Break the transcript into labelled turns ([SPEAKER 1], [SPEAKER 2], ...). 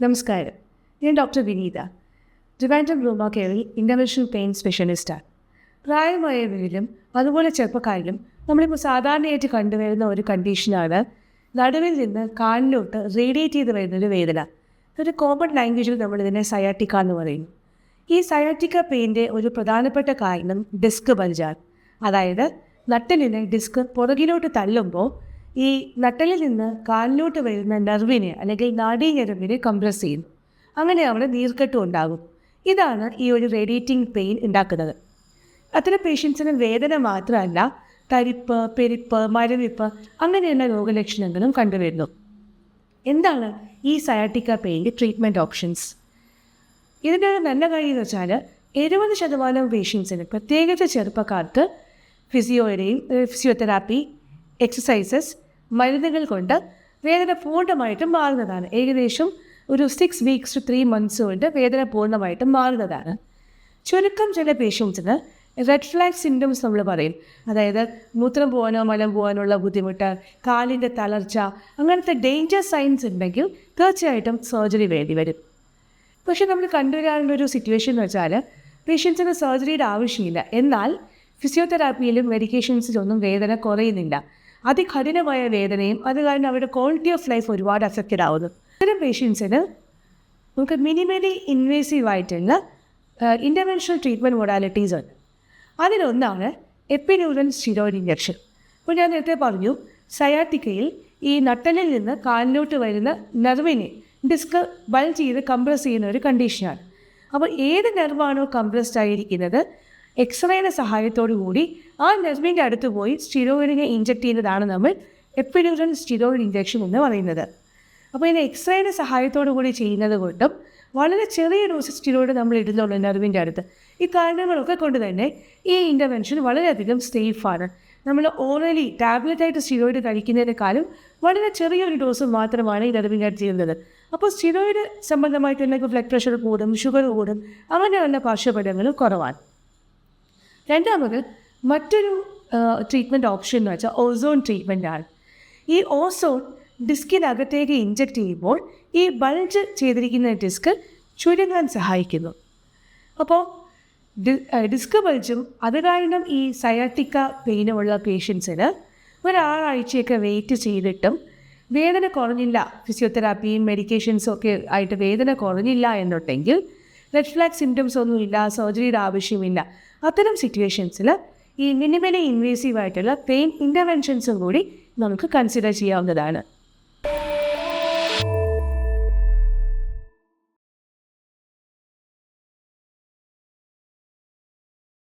[SPEAKER 1] നമസ്കാരം. ഞാൻ ഡോക്ടർ വിനീത ട്രിവാൻഡ്രം ബ്ലൂമ കെയറിൽ ഇന്റർനാഷണൽ പെയിൻ സ്പെഷ്യലിസ്റ്റാണ് പ്രായമായവരിലും അതുപോലെ ചെറുപ്പക്കാരിലും നമ്മളിപ്പോൾ സാധാരണയായിട്ട് കണ്ടുവരുന്ന ഒരു കണ്ടീഷനാണ് നടുവിൽ നിന്ന് കാലിലോട്ട് റേഡിയേറ്റ് ചെയ്ത് വരുന്നൊരു വേദന. ഒരു കോമൺ ലാംഗ്വേജിൽ നമ്മളിതിനെ സയാറ്റിക്ക എന്ന് പറയുന്നു ഈ സയാറ്റിക്ക പെയിന്റെ ഒരു പ്രധാനപ്പെട്ട കാരണം ഡിസ്ക് ബൾജാണ് അതായത് നട്ടലിനെ ഡിസ്ക് പുറകിലോട്ട് തള്ളുമ്പോൾ ഈ നട്ടലിൽ നിന്ന് കാലിലോട്ട് വരുന്ന നെർവിനെ അല്ലെങ്കിൽ നാഡീഞരമ്പിനെ കംപ്രസ് ചെയ്യുന്നു അങ്ങനെ അവിടെ നീർക്കെട്ടും ഉണ്ടാകും. ഇതാണ് ഈ ഒരു റേഡിയേറ്റിംഗ് പെയിൻ ഉണ്ടാക്കുന്നത്. അത്തരം പേഷ്യൻസിന് വേദന മാത്രമല്ല തരിപ്പ് പെരിപ്പ് മരവിപ്പ് അങ്ങനെയുള്ള രോഗലക്ഷണങ്ങളും കണ്ടുവരുന്നു. എന്താണ് ഈ സയാട്ടിക്ക പെയിന്റെ ട്രീറ്റ്മെന്റ് ഓപ്ഷൻസ് ഇതിന്റെ ഒരു നല്ല കാര്യം എന്ന് വെച്ചാൽ എഴുപത് ശതമാനം പേഷ്യൻസിന് പ്രത്യേകിച്ച് ചെറുപ്പക്കാർക്ക് ഫിസിയോയുടെയും ഫിസിയോതെറാപ്പി എക്സസൈസസ് മരുന്നുകൾ കൊണ്ട് വേദന പൂർണമായിട്ടും മാറുന്നതാണ്. ഏകദേശം ഒരു six weeks to three months കൊണ്ട് വേദന പൂർണമായിട്ടും മാറുന്നതാണ്. ചുരുക്കം ചില പേഷ്യൻസിന് റെഡ് ഫ്ലാഗ് സിംറ്റംസ് നമ്മൾ പറയും. അതായത് മൂത്രം പോകാനോ മലം പോകാനുള്ള ബുദ്ധിമുട്ട് കാലിന്റെ തളർച്ച അങ്ങനത്തെ ഡേഞ്ചർ സൈൻസ് ഉണ്ടെങ്കിൽ തീർച്ചയായിട്ടും സർജറി വേണ്ടി വരും. പക്ഷെ നമ്മൾ കണ്ടുവരാനുള്ള ഒരു സിറ്റുവേഷൻ എന്ന് വെച്ചാൽ പേഷ്യൻസിന് സർജറിയുടെ ആവശ്യമില്ല. എന്നാൽ ഫിസിയോതെറാപ്പിയിലും മെഡിക്കേഷൻസിലൊന്നും വേദന കുറയുന്നില്ല. അതികഠിനമായ വേദനയും അത് കാരണം അവരുടെ ക്വാളിറ്റി ഓഫ് ലൈഫ് ഒരുപാട് അഫക്റ്റഡ് ആവുന്നു. ഇത്തരം പേഷ്യൻസിന് നമുക്ക് മിനിമലി ഇൻവേസീവ് ആയിട്ടുള്ള ഇന്റർവെൻഷണൽ ട്രീറ്റ്മെന്റ് മൊഡാലിറ്റീസ് ഉണ്ട്. അതിലൊന്നാണ് എപ്പിനൂരൻ സ്റ്റിറോയിഡ് ഇഞ്ചക്ഷൻ അപ്പോൾ ഞാൻ നേരത്തെ പറഞ്ഞു സയാറ്റിക്കയിൽ ഈ നട്ടലിൽ നിന്ന് കാലിലോട്ട് വരുന്ന നെർവിനെ ഡിസ്ക് ബൾ ചെയ്ത് കംപ്രസ് ചെയ്യുന്ന ഒരു കണ്ടീഷനാണ് അപ്പോൾ ഏത് നെർവാണോ കംപ്രസ്ഡ് ആയിരിക്കുന്നത് എക്സ്റേയുടെ സഹായത്തോടു കൂടി ആ നർവിന്റെ അടുത്ത് പോയി സ്റ്റിറോയിഡിനെ ഇഞ്ചക്ട് ചെയ്യുന്നതാണ് നമ്മൾ എപ്പിഡ്യൂറൽ സ്റ്റിറോയിഡ് ഇഞ്ചക്ഷൻ എന്ന് പറയുന്നത്. അപ്പോൾ ഇത് എക്സ്റേയുടെ സഹായത്തോടു കൂടി ചെയ്യുന്നത് കൊണ്ടും വളരെ ചെറിയ ഡോസ് സ്റ്റിറോയിഡ് നമ്മൾ ഇടുന്നുള്ളൂ നെർവിന്റെ അടുത്ത്. ഈ കാരണങ്ങളൊക്കെ കൊണ്ട് തന്നെ ഈ ഇന്റർവെൻഷൻ വളരെയധികം സേഫാണ് നമ്മൾ ഓറലി ടാബ്ലറ്റ് ആയിട്ട് സ്റ്റിറോയിഡ് കഴിക്കുന്നതിനേക്കാളും വളരെ ചെറിയൊരു ഡോസ് മാത്രമാണ് ഈ നെർവിന്റെ അടുത്ത് ചെയ്യുന്നത്. അപ്പോൾ സ്റ്റിറോയിഡ് സംബന്ധമായിട്ടുള്ള തന്നെ ബ്ലഡ് പ്രഷർ കൂടും ഷുഗർ കൂടും അങ്ങനെയുള്ള പാർശ്വഫലങ്ങളും കുറവാണ്. രണ്ടാമത് മറ്റൊരു ട്രീറ്റ്മെന്റ് ഓപ്ഷൻ എന്ന് വെച്ചാൽ ഓസോൺ ട്രീറ്റ്മെന്റാണ് ഈ ഓസോൺ ഡിസ്കിനകത്തേക്ക് ഇഞ്ചക്ട് ചെയ്യുമ്പോൾ ഈ ബൾജ് ചെയ്തിരിക്കുന്ന ഡിസ്ക് ചുരുങ്ങാൻ സഹായിക്കുന്നു. അപ്പോൾ ഡി ഡിസ്ക് ബൾജും അത് കാരണം ഈ സയാറ്റിക്ക പെയിനുമുള്ള പേഷ്യൻസിന് ഒരാഴ്ചയൊക്കെ വെയിറ്റ് ചെയ്തിട്ടും വേദന കുറഞ്ഞില്ല. ഫിസിയോതെറാപ്പിയും മെഡിക്കേഷൻസും ഒക്കെ ആയിട്ട് വേദന കുറഞ്ഞില്ല എന്നുണ്ടെങ്കിൽ റെഡ് ഫ്ലാഗ് സിംറ്റംസ് ഒന്നുമില്ല സർജറിയുടെ ആവശ്യമില്ല. അത്തരം സിറ്റുവേഷൻസിൽ ഈ മിനിമലി ഇൻവേസീവ് ആയിട്ടുള്ള പെയിൻ ഇന്റർവെൻഷൻസും കൂടി നമുക്ക് കൺസിഡർ ചെയ്യാവുന്നതാണ്.